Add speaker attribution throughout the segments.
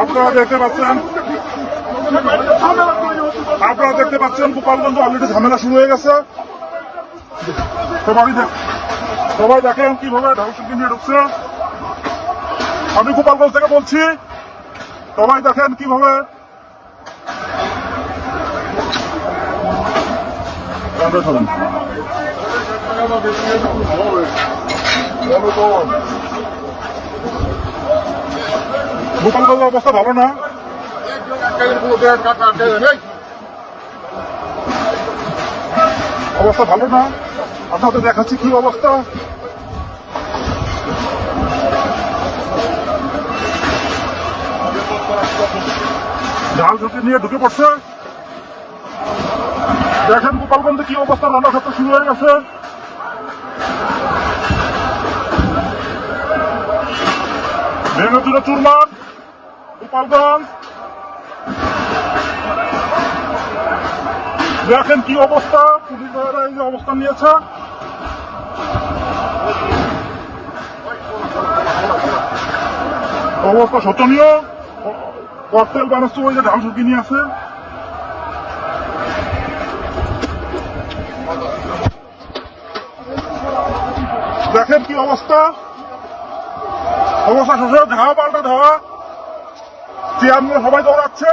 Speaker 1: আপনারা দেখতে পাচ্ছেন। আপনারা দেখতে পাচ্ছেন গোপালগঞ্জ অলরেডি ঝামেলা শুরু হয়ে গেছে। সবাই দেখেন কীভাবে ঢাউসুকি নিয়ে ঢুকছে। আমি গোপালগঞ্জ থেকে বলছি, সবাই দেখেন কীভাবে। গোপালগঞ্জের অবস্থা ভালো না? অবস্থা ভালো না? আপনাদের দেখাচ্ছি কি অবস্থা। জাল ঝুঁকি নিয়ে ঢুকে পড়ছে। দেখেন গোপালগঞ্জে কি অবস্থা, রান্না ক্ষেত্র শুরু হয়ে গেছে। ভেঙে চুরে চুরমান গোপালগঞ্জ দেখেন কি অবস্থা পুলিশ ভাইয়েরা এই যে অবস্থান নিয়েছে অবস্থা শোচনীয় ককটেল বানাচ্ছে ওই যে ঢাল ঝুঁকি নিয়ে আছে দেখেন কি অবস্থা অবস্থা শেষে ধাওয়া পাল্টা ধাওয়া চেয়ার নিয়ে সবাই দৌড়াচ্ছে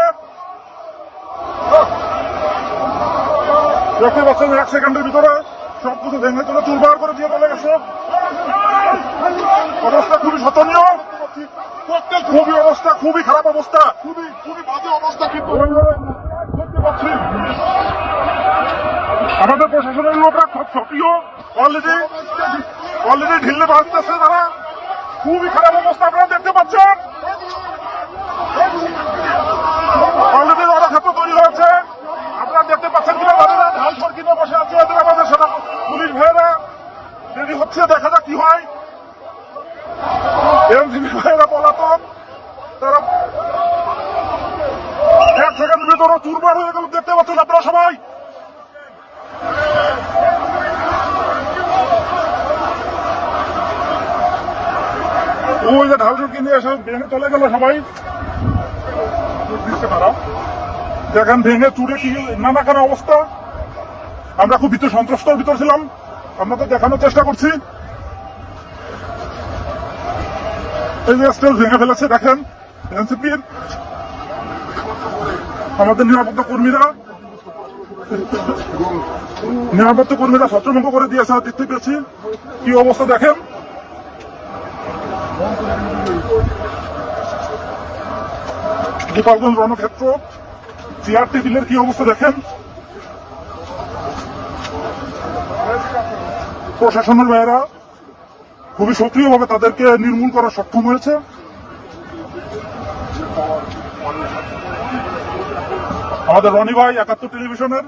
Speaker 1: দেখতে পাচ্ছেন এক সেকেন্ডের ভিতরে সবকিছু ভেঙে চলে চুরবার করে দিয়ে চলে গেছে। অবস্থা খুবই শোচনীয়। খুবই অবস্থা, খুবই খারাপ অবস্থা। খুবই খুবই বাজে অবস্থা কিন্তু। আমাদের প্রশাসনের লোকরা খুব সক্রিয়। অলরেডি অলরেডি ঢিলে বাঁচতেছে তারা। খুবই খারাপ অবস্থা আপনারা দেখতে পাচ্ছেন অলরেডি রণক্ষেত্র তৈরি হয়েছে আপনারা দেখতে পাচ্ছেন কিনা বাজারে ঢাল সরকিনে বসে আছে এদের আমাদের সেটা পুলিশ ভাইয়েরা রেডি হচ্ছে দেখা যাক কি হয় এনসিপি ভাইয়েরা পলাতক তারা এক চুরবার হয়ে গেল, দেখতে পাচ্ছেন আপনারা সবাই? ওই যে ঢাল ঝুঁকি নিয়ে এসে ভেঙে চলে গেল সবাই। দেখেন ভেঙে চুরে কি নানা কারণ অবস্থা। আমরা খুব ভিতর সন্ত্রস্তর ভিতর ছিলাম। আপনাদের দেখানোর চেষ্টা করছি। এই যে স্টেজ ভেঙে ফেলেছে, দেখেন, এনসিপির আমাদের নিরাপত্তা কর্মীরা নিরাপত্তা কর্মীরা ছত্রভঙ্গ করে দিয়েছে দেখতে পেয়েছি। কি অবস্থা দেখেন? গোপালগঞ্জ রণক্ষেত্র চেয়ার টেবিলের কি অবস্থা দেখেন? প্রশাসনের ভাইয়েরা খুবই সক্রিয়ভাবে তাদেরকে নির্মূল করা সক্ষম হয়েছে। আমাদের রনি ভাই একাত্তর টেলিভিশনের।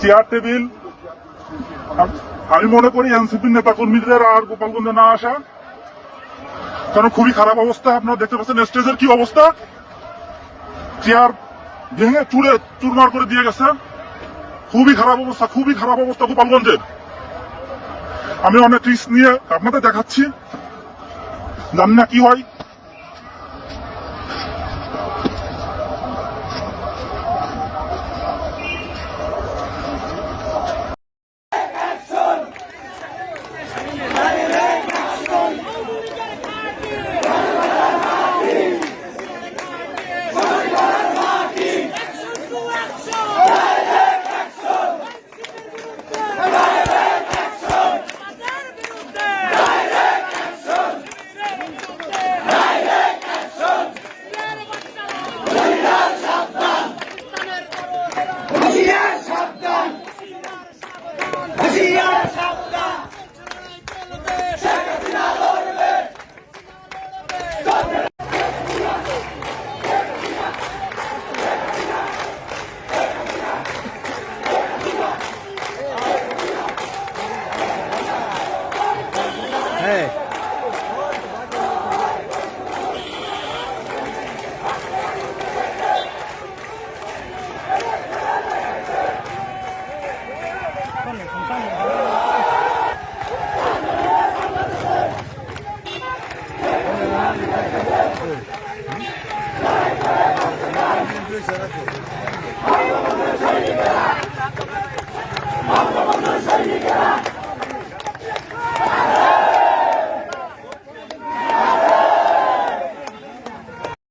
Speaker 1: Chair, table. আমি মনে করি এনসিপির নেতা কর্মীদের আর গোপালগঞ্জে না আসা। কারণ খুবই খারাপ অবস্থা, আপনারা দেখতে পাচ্ছেন স্টেজের কি অবস্থা। চেয়ার ভেঙে চুরে চুরমার করে দিয়ে গেছে। খুবই খারাপ অবস্থা, খুবই খারাপ অবস্থা গোপালগঞ্জের। আমি অনেক রিস্ক নিয়ে আপনাদের দেখাচ্ছি। জানি না কি হয়।
Speaker 2: হুঁশিয়ার